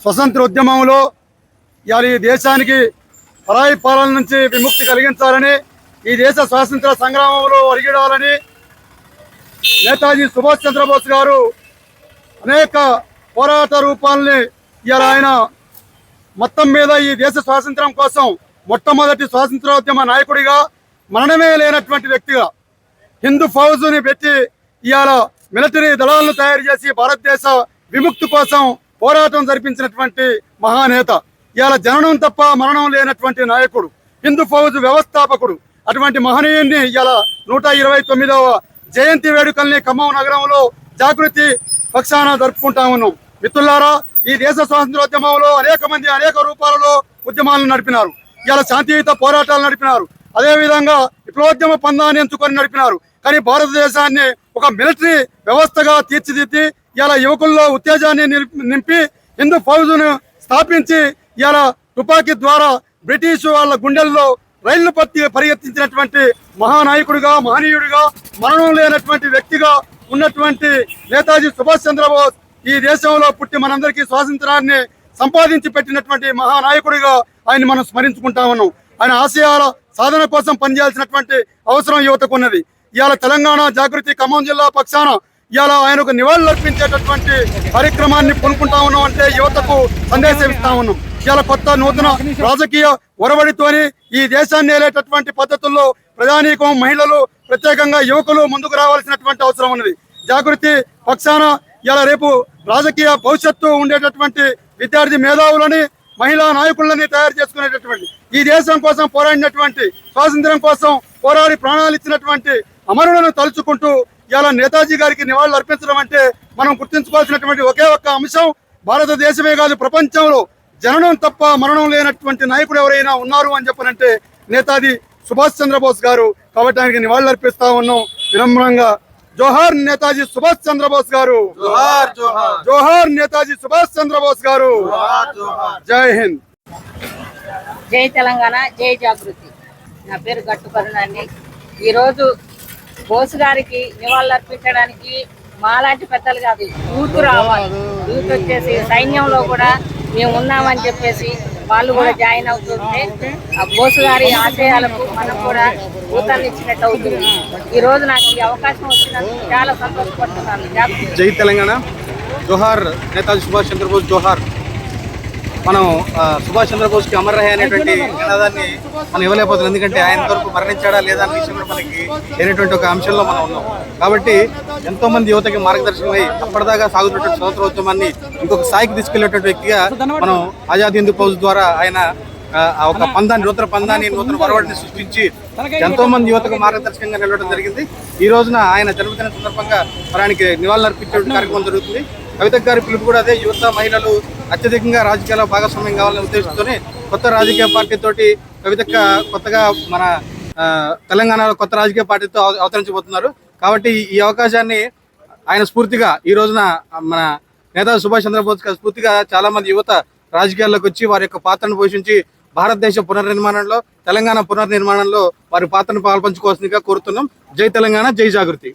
స్వతంత్ర ఉద్యమంలో ఇవాళ ఈ దేశానికి పరాయి పాలన నుంచి విముక్తి కలిగించాలని ఈ దేశ స్వాతంత్ర సంగ్రామంలో ఒరిగిడాలని నేతాజీ సుభాష్ చంద్రబోస్ గారు అనేక పోరాట రూపాలని ఇవాళ ఆయన మొత్తం మీద ఈ దేశ స్వాతంత్రం కోసం మొట్టమొదటి స్వాతంత్రోద్యమ నాయకుడిగా మరణమే లేనటువంటి వ్యక్తిగా హిందూ ఫౌజుని పెట్టి ఇవాళ మిలిటరీ దళాలను తయారు చేసి భారతదేశ విముక్తి కోసం పోరాటం జరిపించినటువంటి మహానేత. ఇవాళ జననం తప్ప మరణం లేనటువంటి నాయకుడు హిందూ ఫౌజ్ వ్యవస్థాపకుడు అటువంటి మహనీయుణ్ణి ఇవాళ నూట ఇరవై తొమ్మిదవ జయంతి వేడుకల్ని ఖమ్మం నగరంలో జాగృతి పక్షాన జరుపుకుంటా ఉన్నాం. మిత్రులారా ఈ దేశ స్వాతంత్రోద్యమంలో అనేక మంది అనేక రూపాలలో ఉద్యమాలను నడిపినారు. ఇలా శాంతియుత పోరాటాలు నడిపినారు. అదేవిధంగా విప్లవోద్యమ పందాన్ని ఎంచుకొని నడిపినారు. కానీ భారతదేశాన్ని ఒక మిలిటరీ వ్యవస్థగా తీర్చిదిద్ది ఇలా యువకుల్లో ఉత్తేజాన్ని నింపి- హిందూ ఫౌజును స్థాపించి ఇలా తుపాకీ ద్వారా బ్రిటిష్ వాళ్ళ గుండెల్లో రైళ్ళు పత్తి పరిగెత్తించినటువంటి మహానాయకుడిగా మహనీయుడిగా మరణం లేనటువంటి వ్యక్తిగా ఉన్నటువంటి నేతాజీ సుభాష్ చంద్రబోస్ ఈ దేశంలో పుట్టి మనందరికీ స్వాతంత్రాన్ని సంపాదించి పెట్టినటువంటి మహానాయకుడిగా ఆయన మనం స్మరించుకుంటా ఉన్నాం. ఆయన ఆశయాల సాధన కోసం పనిచేయాల్సినటువంటి అవసరం యువతకు ఉన్నది ఇవాళ తెలంగాణ జాగృతి ఖమ్మం జిల్లా పక్షాన ఇవాళ ఆయనకు నివాళులు అర్పించేటటువంటి కార్యక్రమాన్ని పొనుకుంటా ఉన్నాం అంటే యువతకు సందేశం ఇస్తా ఉన్నాం. ఇవాళ కొత్త నూతన రాజకీయ ఒరవడితోని ఈ దేశాన్ని ఏలేటటువంటి పద్ధతుల్లో ప్రజానీకం మహిళలు ప్రత్యేకంగా యువకులు ముందుకు రావాల్సినటువంటి అవసరం ఉన్నది. జాగృతి పక్షాన ఇలా రేపు రాజకీయ భవిష్యత్తు ఉండేటటువంటి విద్యార్థి మేధావులని మహిళా నాయకులని తయారు చేసుకునేటటువంటి ఈ దేశం కోసం పోరాడినటువంటి స్వాతంత్ర్యం కోసం పోరాడి ప్రాణాలు ఇచ్చినటువంటి అమరులను తలుచుకుంటూ ఇలా నేతాజీ గారికి నివాళులు అర్పించడం అంటే మనం గుర్తించుకోవాల్సినటువంటి ఒకే ఒక్క అంశం భారతదేశమే కాదు ప్రపంచంలో జననం తప్ప మరణం లేనటువంటి నాయకుడు ఎవరైనా ఉన్నారు అని చెప్పనంటే నేతాజీ సుభాష్ చంద్రబోస్ గారు. కాబట్టి ఆయనకి నివాళులు అర్పిస్తా ఉన్నాం. వినమ్రంగా జోహార్ నేతాజీ సుభాష్ చంద్రబోస్ గారు. జోహార్ జోహార్. జోహార్ నేతాజీ సుభాష్ చంద్రబోస్ గారు. జోహార్ జోహార్. జై హింద్. జై తెలంగాణ జై జాగృతి. నా పేరు గట్టు కరుణాన్ని ఈరోజు బోసు గారికి నివాళులర్పించడానికి మాలాంటి పెద్దలు కాదు యూత్ రావాలి. యూత్ వచ్చేసి సైన్యంలో కూడా మేము ఉన్నామని చెప్పేసి వాళ్ళు కూడా జాయిన్ అవుతుంటే ఆ బోసు గారి ఆశయాలకు మనం కూడా ఊతాన్ని ఇచ్చినట్టు అవుతుంది. ఈ రోజు నాకు ఈ అవకాశం వచ్చినందుకు చాలా సంతోషపడుతున్నాను. జై తెలంగాణ. జోహార్ నేతాజీ సుభాష్ చంద్రబోస్ జోహార్. మనం సుభాష్ చంద్రబోస్కి అమర్రహే అనేటువంటి నినాదాన్ని మనం ఇవ్వలేకపోతున్నాం. ఎందుకంటే ఆయన వరకు మరణించాడా లేదా అనే విషయంలో మనకి లేనటువంటి ఒక అంశంలో మనం ఉన్నాం. కాబట్టి ఎంతో మంది యువతకి మార్గదర్శకమై అప్పటిదాకా సాగుతున్నటువంటి స్వతంత్రోద్యమాన్ని ఇంకొక స్థాయికి తీసుకెళ్ళేటువంటి వ్యక్తిగా మనం ఆజాద్ హిందూ ఫౌజ్ ద్వారా ఆయన ఆ, ఒక పందాన్ని నూతన పందాన్ని నూతన పొరవాడిని సృష్టించి ఎంతో మంది యువతకు మార్గదర్శకంగా నిలవడం జరిగింది. ఈ రోజున ఆయన జన్మదిన సందర్భంగా మరి ఆయనకి నివాళులు అర్పించే కార్యక్రమం జరుగుతుంది. కవిత గారి పిలుపు కూడా అదే. యువత మహిళలు అత్యధికంగా రాజకీయాల్లో భాగస్వామ్యం కావాలనే ఉద్దేశంతోనే కొత్త రాజకీయ పార్టీ తోటి కవితక్క కొత్తగా మన తెలంగాణలో కొత్త రాజకీయ పార్టీతో అవతరించబోతున్నారు. కాబట్టి ఈ అవకాశాన్ని ఆయన స్ఫూర్తిగా ఈ రోజున మన నేతాజీ సుభాష్ చంద్రబోస్ స్ఫూర్తిగా చాలా మంది యువత రాజకీయాల్లోకి వచ్చి వారి యొక్క పాత్రను పోషించి భారతదేశ పునర్నిర్మాణంలో తెలంగాణ పునర్నిర్మాణంలో వారి పాత్రను పాల్పంచుకోవాల్సిందిగా కోరుతున్నాం. జై తెలంగాణ జై జాగృతి.